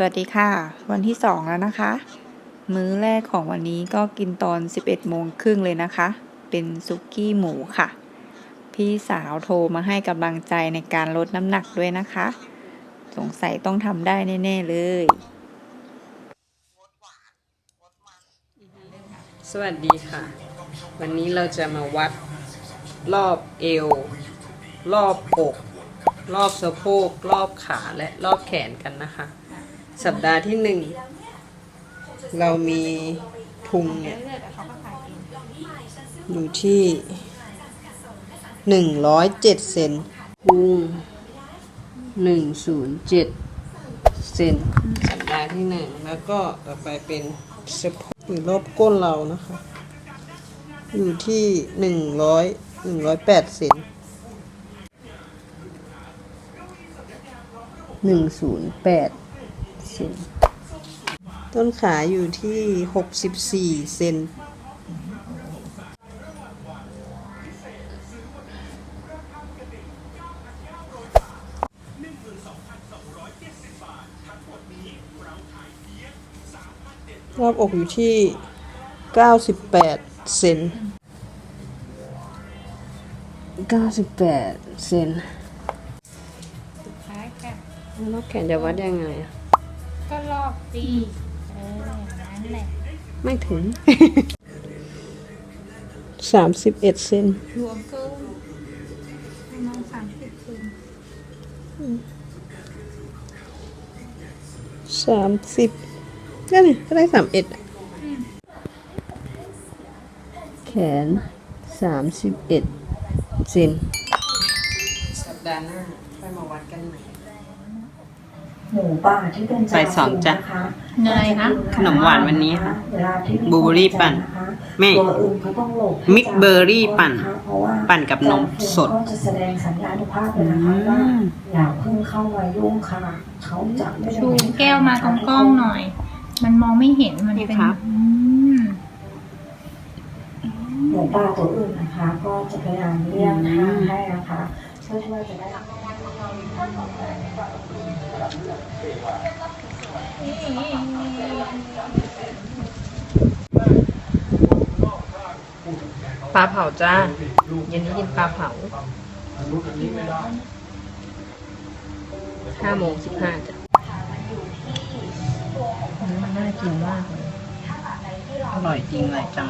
สวัสดีค่ะ วันที่ 2 แล้วนะคะ มื้อแรกของวันนี้ก็กินตอน 11โมงครึ่งเลยนะคะ เป็นซุกี้หมูค่ะ พี่สาวโทรมาให้กำลังใจในการลดน้ำหนักด้วยนะคะ สงสัยต้องทำได้แน่ ๆ เลย สวัสดีค่ะ วันนี้เราจะมาวัดรอบเอว รอบอก รอบสะโพก รอบขาและรอบแขนกันนะคะ สัปดาห์ที่หนึ่ง เรามีพุงเนี่ยอยู่ที่หนึ่งร้อยเจ็ดเซนพุงหนึ่งศูนย์เจ็ดเซนสัปดาห์ที่หนึ่งแล้วก็ต่อไปเป็นสะโพกหรือรอบก้นเรานะคะ อยู่ที่หนึ่งร้อยหนึ่งร้อยแปดเซนหนึ่งศูนย์แปด ต้นขาอยู่ที่หกสิบสี่เซนรอบอกอยู่ที่เก้าสิบแปดเซนเก้าสิบแปดเซนสุดท้ายค่ะรอบแขนจะวัดยังไงอะ ก็รอบตีเอออย่างนั้นแหละไม่ถึง สามสิบเอ็ดเซนรวมเกินประมาณสามสิบเซนสามสิบก็เนี่ยก็ได้สามเอ็ดแขนสามสิบเอ็ดเซน สัปดาห์หน้าค่อยมาวัดกันใหม่ หมูป่าที่เป็นใส่สองจ้ะนะคะเนยคะขนมหวานวันนี้ค่ะเวลาที่บลูเบอร์รี่ปั่นนะคะแม่ตัวอื่นเขาต้องหลบมิกเบอร์รี่ปั่นเพราะว่าปั่นกับนมสดก็จะแสดงสัญญาณุภาพเลยนะคะว่าอืมอย่าเพิ่งเข้ามายุ่งค่ะเขาจะไม่ได้ชูแก้วมาตรงกล้องหน่อย มันมองไม่เห็นมันนี่เป็นครับอืมหมูป่าตัวอื่นนะคะ ก็จะพยายามเลี่ยงทางให้นะคะ เพื่อที่ว่าจะได้ปลาเผาจ้าเย็นนี้กินปลาเผาห้าโมงสิบห้าจ้ะมันน่ากินมากเลยอร่อยจริงเลยจัง